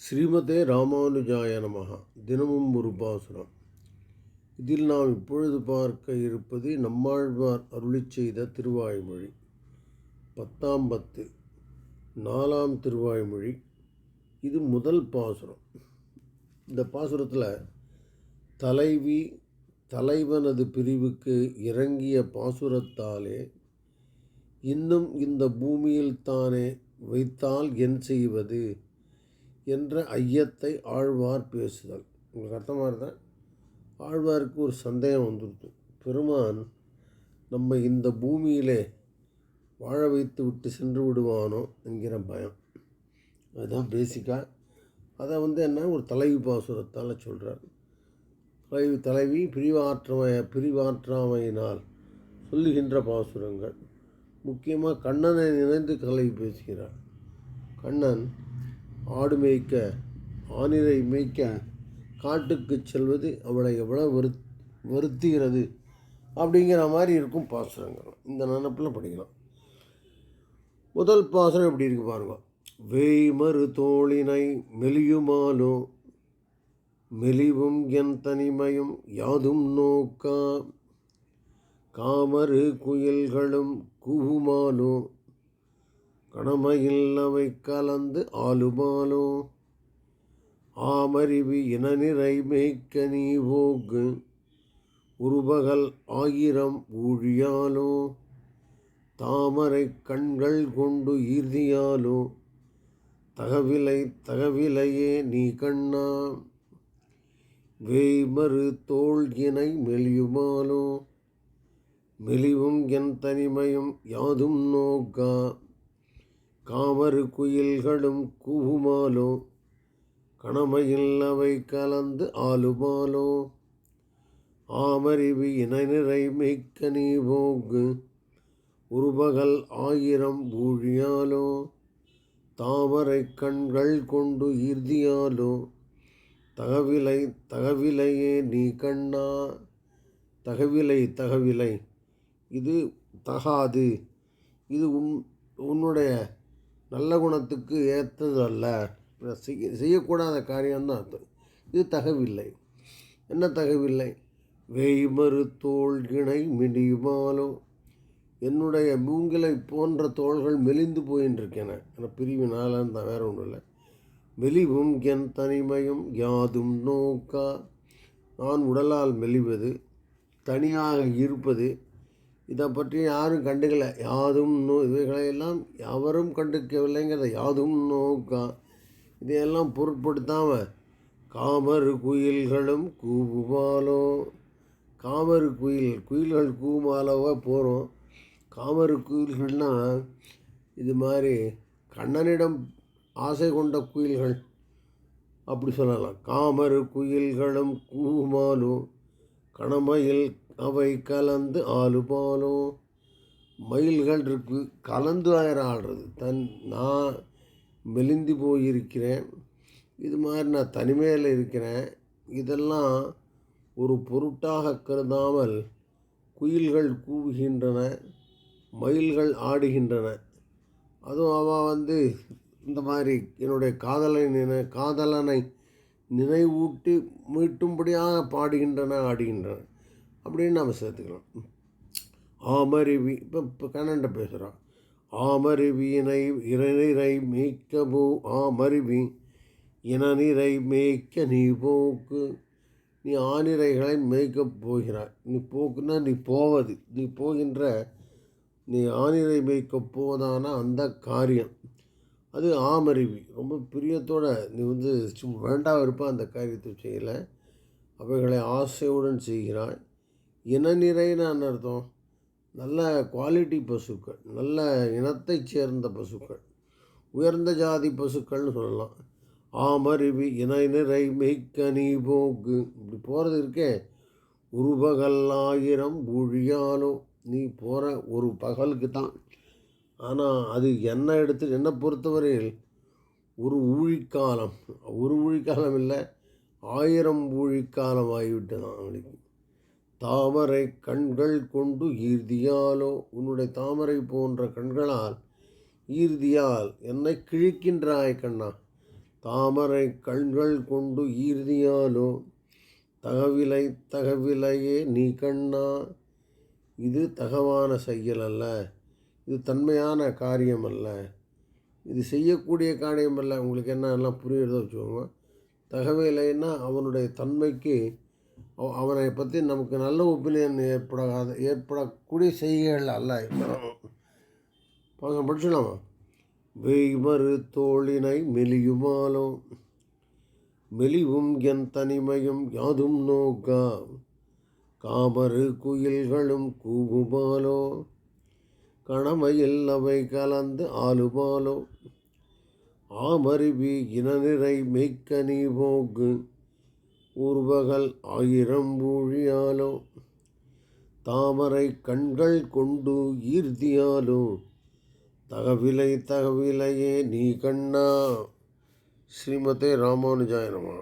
ஸ்ரீமதே ராமானுஜாய நமஹா. தினமும் ஒரு பாசுரம். இதில் நாம் இப்பொழுது பார்க்க இருப்பது நம்மாழ்வார் அருளி செய்த திருவாய்மொழி. பத்தாம் பத்து நாலாம் திருவாய்மொழி. இது முதல் பாசுரம். இந்த பாசுரத்தில் தலைவி தலைவனது பிரிவுக்கு இறங்கிய பாசுரத்தாலே இன்னும் இந்த பூமியில் தானே வைத்தால் என் செய்வது? என்ற ஐயத்தை ஆழ்வார் பேசுதல். உங்களுக்கு அர்த்தமாக இருந்தால் ஆழ்வாருக்கு ஒரு சந்தேகம் வந்துடுது பெருமான் நம்ம இந்த பூமியிலே வாழ வைத்து விட்டு சென்று விடுவானோ என்கிற பயம். அதுதான் பேசிக்காக அதை வந்து என்ன? ஒரு தலைவி பாசுரத்தால் சொல்கிறார் தலைவி தலைவி பிரிவாற்றமை பிரிவாற்றாமையினால் சொல்லுகின்ற பாசுரங்கள். முக்கியமாக கண்ணனை நினைந்து தலைவி பேசுகிறார். கண்ணன் ஆடு மேய்க்க ஆனிரை மேய்க்க காட்டுக்கு செல்வது அவளை எவ்வளோ வரு வருத்துகிறது அப்படிங்கிற மாதிரி இருக்கும் பாசுரங்கள். இந்த நினப்பில் படிக்கலாம். முதல் பாசுரம் எப்படி இருக்கு பாருங்க. வேய்மறு தோளினை மெலியுமாலோ மெலிவும் என் தனிமையும் யாதும் நோக்கா காமரு குயில்களும் கூவுமாலோ கணமையில் அவை கலந்து ஆளுமாலோ? ஆமறிவி இனநிறை மேய்க்க நீ போக்கு உருபகல் ஆயிரம் ஊழியாலோ? தாமரை கண்கள் கொண்டு ஈர்தியாலோ? தகவிலை தகவிலையே நீ கண்ணா? வேய்மறு தோல் இணை மெலியுமாலோ? மெலிவும் என் தனிமையும் யாதும் நோக்கா? காமரு குயில்களும் கூவுமாலோ? கணமையில் அவை கலந்து ஆளுமாலோ? ஆமறிவு இனநிறை மிக்க நீ போக்கு உருபகல் ஆயிரம் ஊழியாலோ? தாமரை கண்கள் கொண்டு ஈர்தியாலோ? தகவிலை தகவிலையே நீ கண்ணா? தகவிலை தகவிலை. இது தகாது. இது உன் உன்னுடைய நல்ல குணத்துக்கு ஏற்றது அல்ல செய்ய செய்யக்கூடாத காரியம்தான் அர்த்தம் இது தகவில்லை. என்ன தகவில்லை? வேய்மறு தோல் இணை மிடியுமாலோ. என்னுடைய மூங்கிலை போன்ற தோள்கள் மெலிந்து போயின்றிருக்கேன. ஆனால் பிரிவினாலன்னு தான் வேற ஒன்றும் இல்லை மெலிவும் என் தனிமையும் யாதும் நோக்கா. நான் உடலால் மெலிவது தனியாக இருப்பது இதை பற்றி யாரும் கண்டுக்கல. யாதும் நோ இவைகளையெல்லாம் எவரும் கண்டுக்கவில்லைங்கிறத யாதும் நோக்கா. இதையெல்லாம் பொருட்படுத்தாமல் காமரு குயில்களும் கூவுமாலோ. காமரு குயில் குயில்கள் கூமாலோவாக போகிறோம் காமரு குயில்கள்னால் இது மாதிரி கண்ணனிடம் ஆசை கொண்ட குயில்கள். அப்படி சொல்லலாம். காமரு குயில்களும் கூவுமாலும் கணமயில் அவை கலந்து ஆளுபாலும் மயில்கள் இருக்கு கலந்து ஆயிரம் ஆடுறது தன் நான் மெலிந்து போயிருக்கிறேன். இது மாதிரி நான் தனிமையில் இருக்கிறேன். இதெல்லாம் ஒரு பொருட்டாக கருதாமல் குயில்கள் கூவுகின்றன மயில்கள் ஆடுகின்றன. அதுவும் அவன் வந்து இந்த மாதிரி என்னுடைய காதலை நினை காதலனை நினைவூட்டி மீட்டும்படியாக பாடுகின்றன ஆடுகின்றன. அப்படின்னு நம்ம சேர்த்துக்கலாம் ஆமருவி இப்போ இப்போ கண்ணன்ட்ட பேசுகிறான் ஆமருவியினை இறைநிறை மேய்க்கபோ ஆமருவி இனநிறை மேய்க்க நீ போக்கு. நீ ஆனிரைகளை மேய்க்கப் போகிறாய். நீ போக்குன்னா நீ போவது. நீ போகின்ற நீ ஆனிரை மேய்க்கப் போவதான அந்த காரியம். அது ஆமருவி ரொம்ப பிரியத்தோடு நீ வந்து சும்மா வேண்டாம் இருப்பா அந்த காரியத்தை செய்யலை. அவைகளை ஆசையுடன் செய்கிறாய். இனநிறைன்னு அர்த்தம்? நல்ல குவாலிட்டி பசுக்கள் நல்ல இனத்தைச் சேர்ந்த பசுக்கள் உயர்ந்த ஜாதி பசுக்கள்னு சொல்லலாம். ஆமருவி இன நிறை மெய்க்க நீ போக்கு. இப்படி போகிறது இருக்கே. ஒரு பகல் ஆயிரம் ஊழியாலும் நீ போகிற ஒரு பகலுக்கு தான் ஆனால் அது என்ன எடுத்து என்னை பொறுத்தவரையில் ஒரு ஊழிக்காலம். ஒரு ஊழிக்காலம் இல்லை ஆயிரம் ஊழிக்காலம் ஆகிவிட்டதான் அவனுக்கு. தாமரை கண்கள் கொண்டு ஈர்தியாலோ உன்னுடைய தாமரை போன்ற கண்களால் ஈர்தியால் என்னை கிழிக்கின்றாய் கண்ணா. தாமரை கண்கள் கொண்டு ஈர்தியாலோ தகவிலை தகவிலையே நீ கண்ணா. இது தகவான செயல் அல்ல. இது தன்மையான காரியம் அல்ல இது செய்யக்கூடிய காரியம் அல்ல உங்களுக்கு என்ன எல்லாம் புரியுறதோ வச்சுக்கோங்க. தகவலைன்னா அவனுடைய தன்மைக்கு அவனை பற்றி நமக்கு நல்ல ஒப்பீனியன் ஏற்படாத ஏற்படக்கூடிய செய்கைகள் அல்ல. பாசம் படிச்சிடலாமா வெய்மறு தோளினை மெலியுமாலோ மெலிவும் என் தனிமையும் யாதும் நோக்கா காமறு குயில்களும் கூகுமாலோ கணமையில் அவை கலந்து ஆளுமாலோ? ஆமருவி இனநிறை மெய்க்கனி போக்கு ஊர்வகல் ஆயிரம் ஊழியாலோ? தாமரை கண்கள் கொண்டு ஈர்த்தியாலோ? தகவிலை தகவிலையே நீ கண்ணா? ஸ்ரீமதே ராமானுஜாயனமா